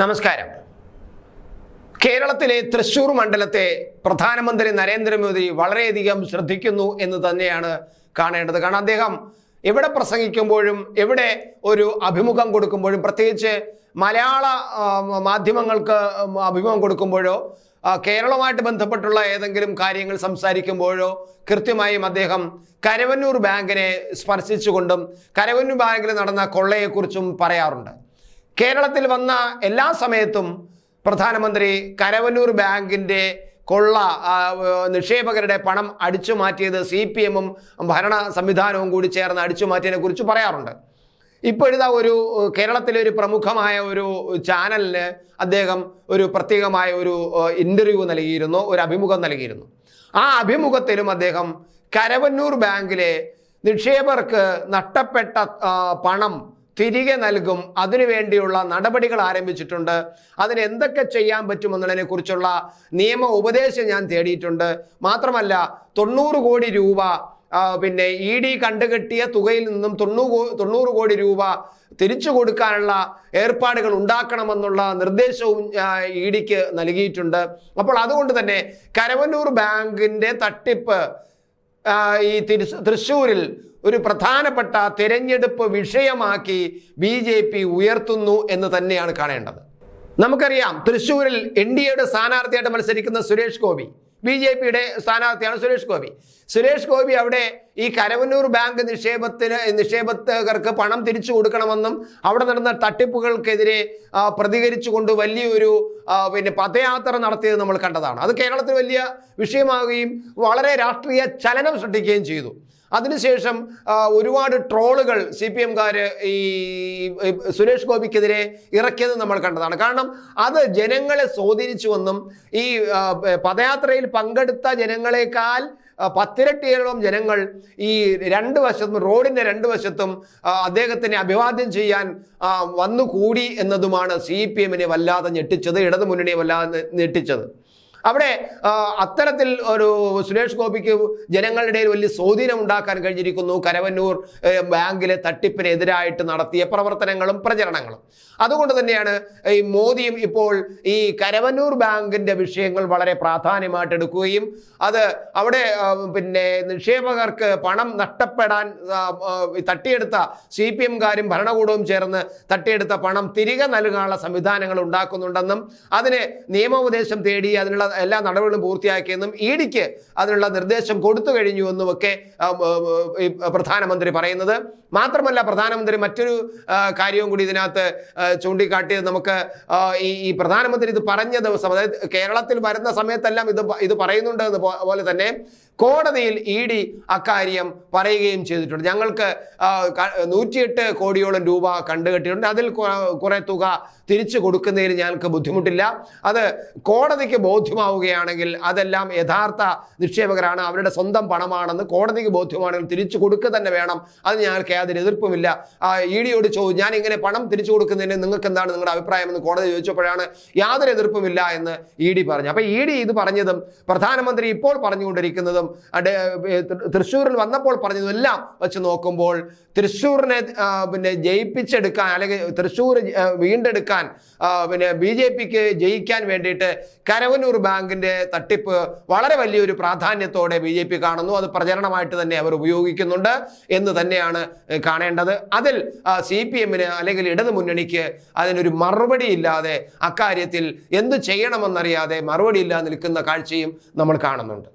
നമസ്കാരം. കേരളത്തിലെ തൃശൂർ മണ്ഡലത്തെ പ്രധാനമന്ത്രി നരേന്ദ്രമോദി വളരെയധികം ശ്രദ്ധിക്കുന്നു എന്ന് തന്നെയാണ് കാണേണ്ടത്. കാരണം അദ്ദേഹം എവിടെ പ്രസംഗിക്കുമ്പോഴും എവിടെ ഒരു അഭിമുഖം കൊടുക്കുമ്പോഴും പ്രത്യേകിച്ച് മലയാള മാധ്യമങ്ങൾക്ക് അഭിമുഖം കൊടുക്കുമ്പോഴോ കേരളവുമായിട്ട് ബന്ധപ്പെട്ടുള്ള ഏതെങ്കിലും കാര്യങ്ങൾ സംസാരിക്കുമ്പോഴോ കൃത്യമായും അദ്ദേഹം കരവന്നൂർ ബാങ്കിനെ സ്പർശിച്ചുകൊണ്ടും കരവന്നൂർ ബാങ്കിൽ നടന്ന കൊള്ളയെക്കുറിച്ചും പറയാറുണ്ട്. കേരളത്തിൽ വന്ന എല്ലാ സമയത്തും പ്രധാനമന്ത്രി കരവന്നൂർ ബാങ്കിന്റെ കൊള്ള നിക്ഷേപകരുടെ പണം അടിച്ചു മാറ്റിയത് സി പി എമ്മും ഭരണ സംവിധാനവും കൂടി ചേർന്ന് അടിച്ചു മാറ്റിയതിനെ കുറിച്ച് പറയാറുണ്ട്. ഇപ്പോഴിതാ ഒരു കേരളത്തിലെ ഒരു പ്രമുഖമായ ഒരു ചാനലിന് അദ്ദേഹം ഒരു പ്രത്യേകമായ ഒരു ഇന്റർവ്യൂ നൽകിയിരുന്നു ഒരു അഭിമുഖം നൽകിയിരുന്നു. ആ അഭിമുഖത്തിലും അദ്ദേഹം കരവന്നൂർ ബാങ്കിലെ നിക്ഷേപകർക്ക് നഷ്ടപ്പെട്ട പണം തിരികെ നൽകും. അതിനുവേണ്ടിയുള്ള നടപടികൾ ആരംഭിച്ചിട്ടുണ്ട്. അതിന് എന്തൊക്കെ ചെയ്യാൻ പറ്റുമെന്നുള്ളതിനെ കുറിച്ചുള്ള നിയമ ഉപദേശം ഞാൻ തേടിയിട്ടുണ്ട്. മാത്രമല്ല തൊണ്ണൂറ് കോടി രൂപ പിന്നെ ഇ ഡി കണ്ടുകെട്ടിയ തുകയിൽ നിന്നും തൊണ്ണൂറ് തൊണ്ണൂറ് കോടി രൂപ തിരിച്ചു കൊടുക്കാനുള്ള ഏർപ്പാടുകൾ ഉണ്ടാക്കണമെന്നുള്ള നിർദ്ദേശവും ഇ ഡിക്ക് നൽകിയിട്ടുണ്ട്. അപ്പോൾ അതുകൊണ്ട് തന്നെ കരവന്നൂർ ബാങ്കിന്റെ തട്ടിപ്പ് ഈ തൃശ്ശൂരിൽ ഒരു പ്രധാനപ്പെട്ട തിരഞ്ഞെടുപ്പ് വിഷയമാക്കി ബി ജെ പി ഉയർത്തുന്നു എന്ന് തന്നെയാണ് കാണേണ്ടത്. നമുക്കറിയാം തൃശ്ശൂരിൽ എൻ ഡി എയുടെ സ്ഥാനാർത്ഥിയായിട്ട് മത്സരിക്കുന്ന സുരേഷ് ഗോപി ബി ജെ പിയുടെ സ്ഥാനാർത്ഥിയാണ് സുരേഷ് ഗോപി. സുരേഷ് ഗോപി അവിടെ ഈ കരവന്നൂർ ബാങ്ക് നിക്ഷേപത്തിന് നിക്ഷേപകർക്ക് പണം തിരിച്ചു കൊടുക്കണമെന്നും അവിടെ നടന്ന തട്ടിപ്പുകൾക്കെതിരെ പ്രതികരിച്ചുകൊണ്ട് വലിയൊരു പിന്നെ പദയാത്ര നടത്തിയത് നമ്മൾ കണ്ടതാണ്. അത് കേരളത്തിൽ വലിയ വിഷയമാവുകയും വളരെ രാഷ്ട്രീയ ചലനം സൃഷ്ടിക്കുകയും ചെയ്തു. അതിനുശേഷം ഒരുപാട് ട്രോളുകൾ സി പി എംകാർ ഈ സുരേഷ് ഗോപിക്കെതിരെ ഇറക്കിയത് നമ്മൾ കണ്ടതാണ്. കാരണം അത് ജനങ്ങളെ സ്വാധീനിച്ചുവെന്നും ഈ പദയാത്രയിൽ പങ്കെടുത്ത ജനങ്ങളെക്കാൾ പത്തിരട്ടിയോളം ജനങ്ങൾ ഈ രണ്ട് വശത്തും റോഡിന്റെ രണ്ട് വശത്തും അദ്ദേഹത്തിനെ അഭിവാദ്യം ചെയ്യാൻ വന്നുകൂടി എന്നതുമാണ് സി പി എമ്മിനെ വല്ലാതെ ഞെട്ടിച്ചത് ഇടതുമുന്നണിയെ വല്ലാതെ ഞെട്ടിച്ചത്. അവിടെ അത്തരത്തിൽ ഒരു സുരേഷ് ഗോപിക്ക് ജനങ്ങളുടെ വലിയ സ്വാധീനം ഉണ്ടാക്കാൻ കഴിഞ്ഞിരിക്കുന്നു. കരവന്നൂർ ബാങ്കിലെ തട്ടിപ്പിനെതിരായിട്ട് നടത്തിയ പ്രവർത്തനങ്ങളും പ്രചരണങ്ങളും. അതുകൊണ്ട് തന്നെയാണ് ഈ മോദിയും ഇപ്പോൾ ഈ കരവന്നൂർ ബാങ്കിന്റെ വിഷയങ്ങൾ വളരെ പ്രാധാന്യമായിട്ട് എടുക്കുകയും അത് അവിടെ പിന്നെ നിക്ഷേപകർക്ക് പണം നഷ്ടപ്പെടാൻ തട്ടിയെടുത്ത സി പി എംകാരും ഭരണകൂടവും ചേർന്ന് തട്ടിയെടുത്ത പണം തിരികെ നൽകാനുള്ള സംവിധാനങ്ങൾ ഉണ്ടാക്കുന്നുണ്ടെന്നും അതിന് നിയമോപദേശം തേടി അതിനുള്ള എല്ലാ നടപടികളും പൂർത്തിയാക്കിയെന്നും ഇ ഡിക്ക് അതിനുള്ള നിർദ്ദേശം കൊടുത്തു കഴിഞ്ഞുവെന്നും ഒക്കെ പ്രധാനമന്ത്രി പറയുന്നത്. മാത്രമല്ല പ്രധാനമന്ത്രി മറ്റൊരു കാര്യവും കൂടി ഇതിനകത്ത് ചൂണ്ടിക്കാട്ടിയത് നമുക്ക് ഈ ഈ പ്രധാനമന്ത്രി ഇത് പറഞ്ഞ ദിവസം അതായത് കേരളത്തിൽ വരുന്ന സമയത്തെല്ലാം ഇത് ഇത് പറയുന്നുണ്ട് പോലെ തന്നെ കോടതിയിൽ ഇ ഡി അക്കാര്യം പറയുകയും ചെയ്തിട്ടുണ്ട്. ഞങ്ങൾക്ക് നൂറ്റിയെട്ട് കോടിയോളം രൂപ കണ്ടുകെട്ടിയിട്ടുണ്ട്. അതിൽ കുറെ- തുക തിരിച്ചു കൊടുക്കുന്നതിന് ഞങ്ങൾക്ക് ബുദ്ധിമുട്ടില്ല. അത് കോടതിക്ക് ബോധ്യമാവുകയാണെങ്കിൽ അതെല്ലാം യഥാർത്ഥ നിക്ഷേപകരാണ് അവരുടെ സ്വന്തം പണമാണെന്ന് കോടതിക്ക് ബോധ്യമാണെങ്കിൽ തിരിച്ചു കൊടുക്കുക തന്നെ വേണം. അത് ഞങ്ങൾക്ക് യാതൊരു എതിർപ്പുമില്ല. ഇ ഡിയോട് ചോദിച്ചു ഞാൻ ഇങ്ങനെ പണം തിരിച്ചു കൊടുക്കുന്നതിന് നിങ്ങൾക്ക് എന്താണ് നിങ്ങളുടെ അഭിപ്രായം എന്ന് കോടതി ചോദിച്ചപ്പോഴാണ് യാതൊരു എതിർപ്പുമില്ല എന്ന് ഇ ഡി പറഞ്ഞു. അപ്പൊ ഇ ഡി ഇത് പറഞ്ഞതും പ്രധാനമന്ത്രി ഇപ്പോൾ പറഞ്ഞുകൊണ്ടിരിക്കുന്നതും തൃശ്ശൂരിൽ വന്നപ്പോൾ പറഞ്ഞതെല്ലാം വെച്ച് നോക്കുമ്പോൾ തൃശ്ശൂരിനെ പിന്നെ ജയിപ്പിച്ചെടുക്കാൻ അല്ലെങ്കിൽ തൃശ്ശൂർ വീണ്ടെടുക്കാൻ പിന്നെ ബി ജെ പിക്ക് ജയിക്കാൻ വേണ്ടിയിട്ട് കരവന്നൂർ ബാങ്കിന്റെ തട്ടിപ്പ് വളരെ വലിയൊരു പ്രാധാന്യത്തോടെ ബി ജെ പി കാണുന്നു. അത് പ്രചരണമായിട്ട് തന്നെ അവർ ഉപയോഗിക്കുന്നുണ്ട് എന്ന് തന്നെയാണ് കാണേണ്ടത്. അതിൽ സി പി എമ്മിന് അല്ലെങ്കിൽ ഇടതു മുന്നണിക്ക് അതിനൊരു മറുപടി ഇല്ലാതെ അക്കാര്യത്തിൽ എന്ത് ചെയ്യണമെന്നറിയാതെ മറുപടി ഇല്ലാതെ നിൽക്കുന്ന കാഴ്ചയും നമ്മൾ കാണുന്നുണ്ട്.